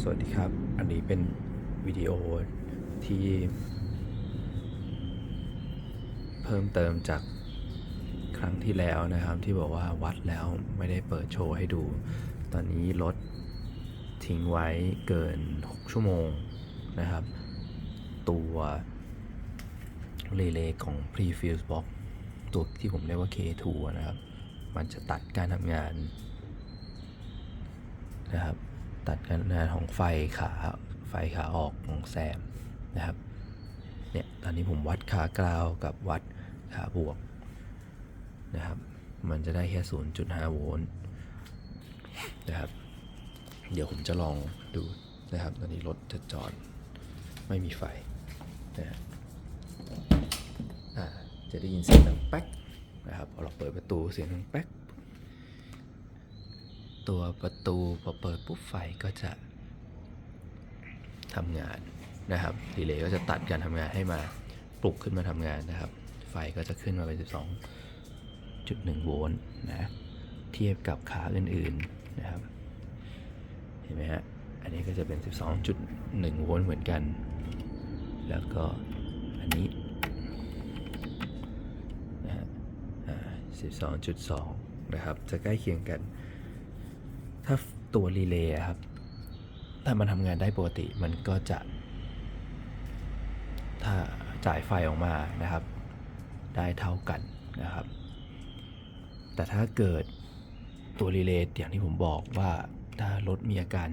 สวัสดีครับ อันนี้เป็นวิดีโอที่ เพิ่มเติมจากครั้งที่แล้วนะครับ ที่บอกว่าวัดแล้วไม่ได้เปิดโชว์ให้ดู ตอนนี้รถทิ้งไว้เกิน 6 ชั่วโมงนะครับ ตัวรีเลย์ของ Prefuse Box ตัวที่ผมเรียกว่า K2 นะครับ มันจะตัดการทำงานนะครับ ตัดการทำงานของไฟขาไฟขาออกของแซมนะครับเนี่ยตอนนี้ผมวัดขากราวกับวัดขาบวกนะครับมันจะได้แค่ 0.5 โวลต์นะครับเดี๋ยวผมจะลองดูนะครับ ตอนนี้รถจะจอดไม่มีไฟนะฮะจะได้ยินเสียงดังแป๊กนะครับพอเราเปิดประตูเสียงดังแป๊ก ตัวประตูพอเปิดปุ๊บไฟก็จะทำงานนะครับดีเลย์ก็จะตัดการทำงานให้มาปลุกขึ้นมาทำงานนะครับ ไฟก็จะขึ้นมาเป็น 12.1 โวลต์นะเทียบกับขาอื่นๆนะครับ เห็นไหมฮะอันนี้ก็จะเป็น 12.1 โวลต์เหมือนกัน แล้วก็อันนี้นะฮะ12.2 นะครับ จะใกล้เคียงกัน ถ้าตัวรีเลย์ครับ ถ้ามันทำงานได้ปกติมันก็จะ ถ้าจ่ายไฟออกมานะครับ ได้เท่ากันนะครับ แต่ถ้าเกิดตัวรีเลย์อย่างที่ผมบอกว่าถ้ารถมีอาการ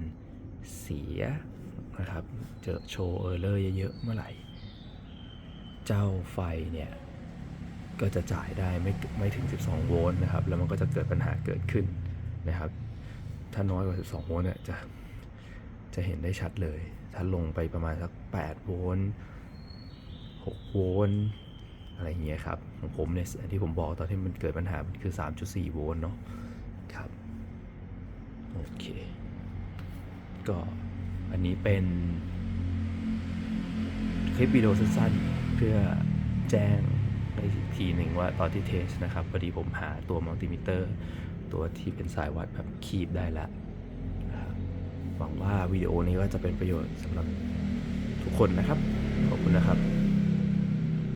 เสียนะครับ เจอโชว์เออร์เลอร์เยอะๆเมื่อไหร่ เจ้าไฟเนี่ย ก็จะจ่ายได้ไม่ไม่ถึง 12 โวลต์นะครับ แล้วมันก็จะเกิดปัญหาเกิดขึ้นนะครับ ถ้าน้อยกว่า 12 โวลต์เนี่ยจะจะเห็นได้ชัดเลย ถ้าลงไปประมาณสัก 8 โวลต์6โวลต์อะไรอย่างเงี้ยครับ ของผมเนี่ยที่ผมบอกตอนที่มันเกิดปัญหา มันคือ 3.4 โวลต์เนาะครับ โอเค ก็อันนี้เป็นคลิปวิดีโอสั้นๆ เพื่อแจ้งในทีหนึ่งว่าตอนที่เทสนะครับพอดีผมหาตัวมัลติมิเตอร์ ตัวที่เป็นสายวัดแบบคีบได้แล้วนะหวังว่าวิดีโอนี้ก็จะเป็นประโยชน์สำหรับทุกคนนะครับ ขอบคุณนะครับ